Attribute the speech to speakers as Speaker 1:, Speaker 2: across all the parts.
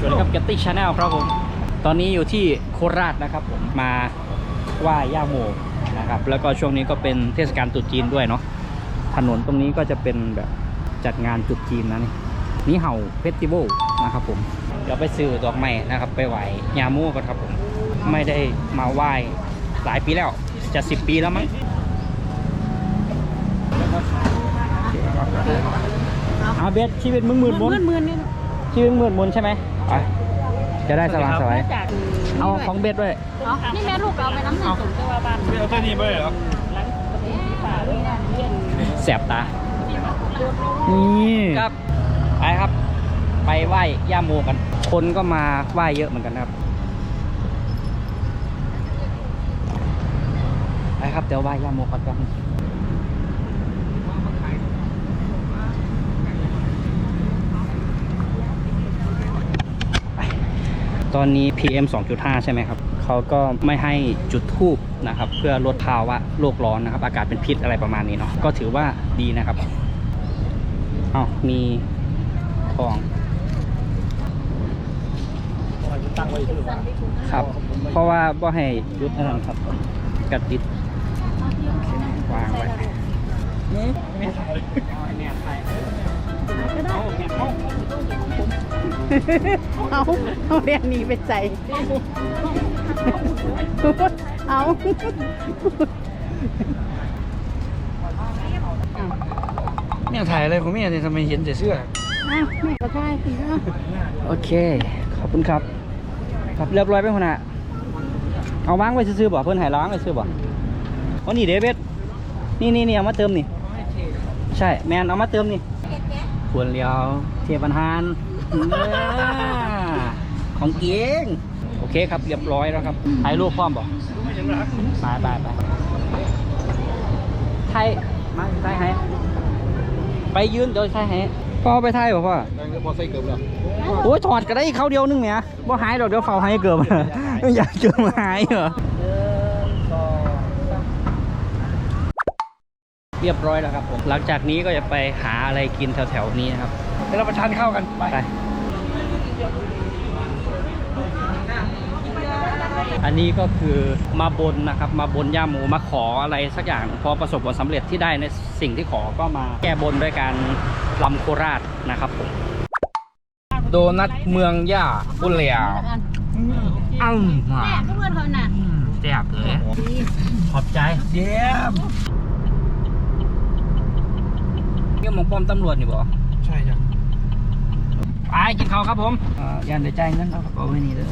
Speaker 1: สวัสดีครับเกตตี้ชาแนลครับผม ตอนนี้อยู่ที่โคราชนะครับผม มาไหว้ย่าโมนะครับ แล้วก็ช่วงนี้ก็เป็นเทศกาลตรุษจีนด้วยเนาะ ถนนตรงนี้ก็จะเป็นแบบจัดงานตรุษจีนนะนี่นี่เห่าเฟสติวัลนะครับผม เดี๋ยวไปซื้อดอกไม้นะครับ ไปไหว้ย่าโมกันครับผม ไม่ได้มาไหว้หลายปีแล้ว จะสิบปีแล้วมั้งเอาเบสชีวิตมึงหมื่นมน
Speaker 2: มื่นมื่นนี่
Speaker 1: ชีวิตหมื่นมนใช่ไหม ไปจะได้สว่างสวาย
Speaker 2: จาก
Speaker 1: เอาของเบสด้วย
Speaker 2: อ๋อนี่แม่ลูกเอาไปน้ำหนึ่งสูงตัวบ้าน
Speaker 3: ไม่เอาแค่นี้ไปเหรอ
Speaker 2: หลังประตูสีฟ้าเลยนะเรียน
Speaker 1: แสบตา นี่ครับไปครับ ไปไหว้ย่าโมกัน คนก็มาไหว้เยอะเหมือนกันนะครับไปครับเดี๋ยวไหว้ย่าโมก่อนครับไป ตอนนี้ PM 2.5 ใช่ไหมครับเขาก็ไม่ให้จุดทูบนะครับเพื่อลดภาวะโลกร้อนนะครับ อากาศเป็นพิษอะไรประมาณนี้เนาะก็ถือว่าดีนะครับเอามีทองครับ เพราะว่าบ่ให้ยุดอันนั้นครับกัดติดวางไว้เนี่ยใคร
Speaker 2: เอา เอาเรียนนี้ไปใส่เอา
Speaker 3: เนี่ยถ่ายอะไรของแม่เนี่ยทำไมเห็นแต่เสื้อ
Speaker 2: อ้าวแม่ก็ได้สิเนาะ
Speaker 1: โอเค ขอบคุณครับ ครับเรียบร้อยไปคนน่ะเอาวางไว้ซื้อๆบ่เพิ่นให้ล้างไว้ซื้อบ่วันนี้เดวิดนี่นี่นี่เอามาเติมนี่ ใช่แมนเอามาเติมนี่ควรเลียวเทียบันฮาน ของเกียงโอเคครับเรียบร้อยแล้วครับถ่ายรูปพร้อมบ่ไปไปไปไทยมาไทยให้ไปยืนเดี๋ยวไทยให้พ่อไปไทยบ่พ่อ
Speaker 3: นั่นก็พอใส่เกือบแล้ว
Speaker 1: โอ้ยถอดก็ได้เขาเดียวนึงเนี่ยบ่หายดอกเดี๋ยวเฝ้าให้เกือบอยากเกือบหายเหรอเรียบร้อยแล้วครับผม หลังจากนี้ก็จะไปหาอะไรกินแถวๆนี้นะครับ
Speaker 3: เดี๋ยวเราไปทานข้าวกันไป
Speaker 1: ไป อันนี้ก็คือมาบนนะครับมาบนย่าหมูมาขออะไรสักอย่างพอประสบผลสำเร็จที่ได้ในสิ่งที่ขอก็มาแก้บนด้วยการลำโคราชนะครับผม
Speaker 3: โดนัทเมืองย่าพุ่นเหลียวอ้าว
Speaker 2: แม่ก็เพื่อนเขาน่ะ
Speaker 1: แซ่บเลยขอบใจ
Speaker 3: เยี่ยม
Speaker 1: นี่มองป้อมตำรวจนี่บ่
Speaker 3: ใช่จ้ะ
Speaker 1: ไปกินข้าวครับผมอ่ายันเดี๋ยวจ่ายเงินเอากระเป๋าไว้นี่เด้อ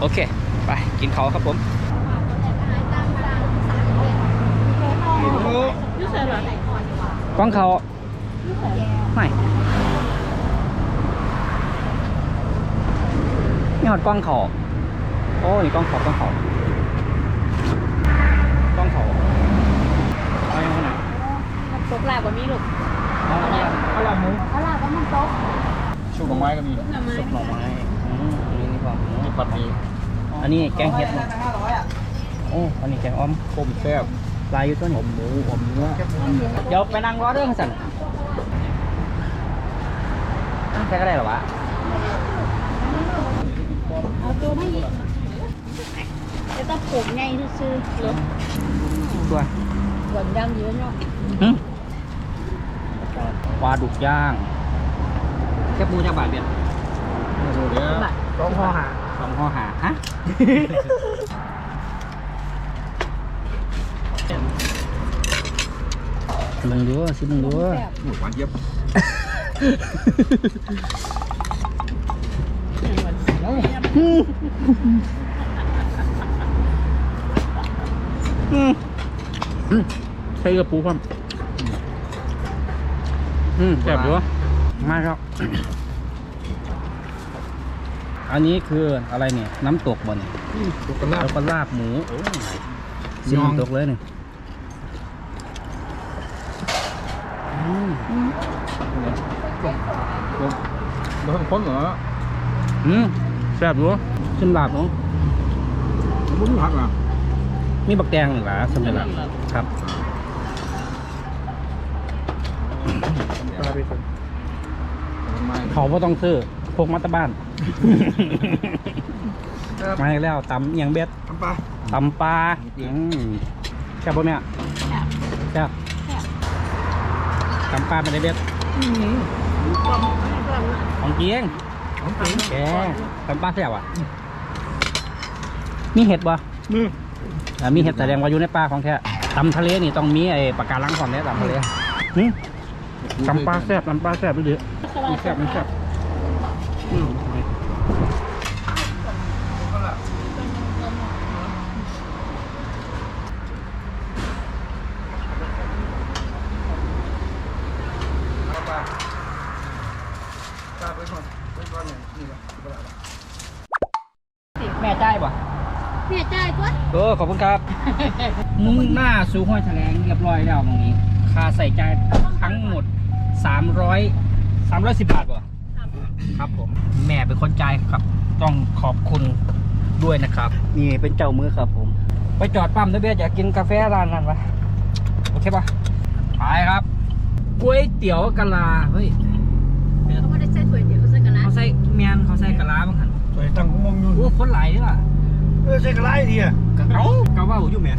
Speaker 1: โอเค ไปกินข้าวครับผม
Speaker 2: ยูเซอร์เหรอก
Speaker 1: ล้องเขาไม่นี่หอดกล้องเขาโอ้นี่กล้องเขากล้องเขากล้องเขาเอาอย่างนั้นนะ
Speaker 2: มัน ตกลาบว่ามีลูก
Speaker 1: เอาอะไร
Speaker 3: ข้าวหลามหมู
Speaker 2: เอาลาบว่ามันตก
Speaker 3: ชูกไม้ก็มี
Speaker 2: หน่อไม้
Speaker 1: ซุปหน่อไม้อืมอันนี้นี่ก่อน
Speaker 3: มีปัดหมี
Speaker 1: อันนี้แกงเห็ดนะโอ้อันนี้แกงอ้อม
Speaker 3: ต้มแซ่บ
Speaker 1: ลายอยู่ตัว
Speaker 3: อ
Speaker 1: นี้
Speaker 3: มหมูอมเนื้อ
Speaker 1: เดี๋ยวไปนั่งรอเรื่องสันนั่งแค่ก็ได้เหรอวะ
Speaker 2: เอาตัวไม่ยิจะต้องปลูกไงซื้อๆรถ
Speaker 1: ตัว
Speaker 2: หวานยังเยอะเนาะ
Speaker 1: หึ ปลาดุกย่าง แค่ปูจากบาทเดียว
Speaker 3: เดี๋ยวต้องข้อหา
Speaker 1: สองข้อหาฮะมึงดูสิมึงดู
Speaker 3: หมูหวานเจี๊ยบ
Speaker 1: อืมอืมใช้กระปูครับ อืมแซ่บอยู่มาครับ อันนี้คืออะไรเนี่ย น้ำตกบ่เนี่ย
Speaker 3: ลูกกระลาบ
Speaker 1: แล้วก็ลาบหมูโอ้ย
Speaker 3: ย
Speaker 1: ซี
Speaker 3: อง
Speaker 1: น้ำตกเลยนี่อืม
Speaker 3: เราต้องพ้นเหรอ
Speaker 1: อืมแซ่บอยู่ขึ้นลาบเนาะ
Speaker 3: มุ้งผักอะ
Speaker 1: มีบักแดงหรือเปล่าสำหรับครับ
Speaker 3: ปลาไปก่อนไม่
Speaker 1: เขาก็ต้องซื้อพกมาตะบ้าน มาอีกแล้วตำเอียงเบ็ด
Speaker 3: ทำปลา
Speaker 1: ตำปลาแซ่บปะเนี่ย
Speaker 2: แบบ
Speaker 1: แซ่
Speaker 2: บ
Speaker 1: ตำปลาไม่ได้เบ็ดของจริง
Speaker 3: ของจริง
Speaker 1: แกตำปลาแซ่บอะ มีเห็ดบ่
Speaker 3: มือ
Speaker 1: อ่ามีเห็ดแสดงว่าอยู่ในป่าของแท้ตำทะเลนี่ต้องมีไอ้ปากการังของเนี้ยตำทะเลหึ ตำปลาแซ่บตำปลาแซ่บไปดิ
Speaker 2: สบาย
Speaker 1: มันแซ่บมันแซ่บอืม
Speaker 3: ปลาปลาปลาไปก่อนไปก่อนหนึ่งนี่ละปลา
Speaker 1: แม่จ่ายบ่
Speaker 2: แม่จ่ายตัว
Speaker 1: เออขอบคุณครับ มุ่งหน้าสู่ห้วยแถลงเรียบร้อยแล้วตรงนี้ ค่าใส่ใจายทั้งหมด 300 310บาทบ่ครับผม แม่เป็นคนจ่ายครับ ต้องขอบคุณด้วยนะครับ นี่เป็นเจ้ามือครับผม ไปจอดปั๊มนะเบียอยากกินกาแฟร้านนั้นปะโอเคปะไปครับก๋วยเตี๋ยวกะลาเฮ้ย
Speaker 2: เขาไม่ได้ใส่ถ้วยเดียวเขาใส่กันนะ
Speaker 1: เขาใส่เมียนเขาใส่กะลาบ้างหัน
Speaker 3: สวยตั้งมองอยู่
Speaker 1: โอ้คนไหลายนี่ล่ะ
Speaker 3: เออใช่กระไรดีอะ
Speaker 1: กะเอ้ากะว่าอยู่แม่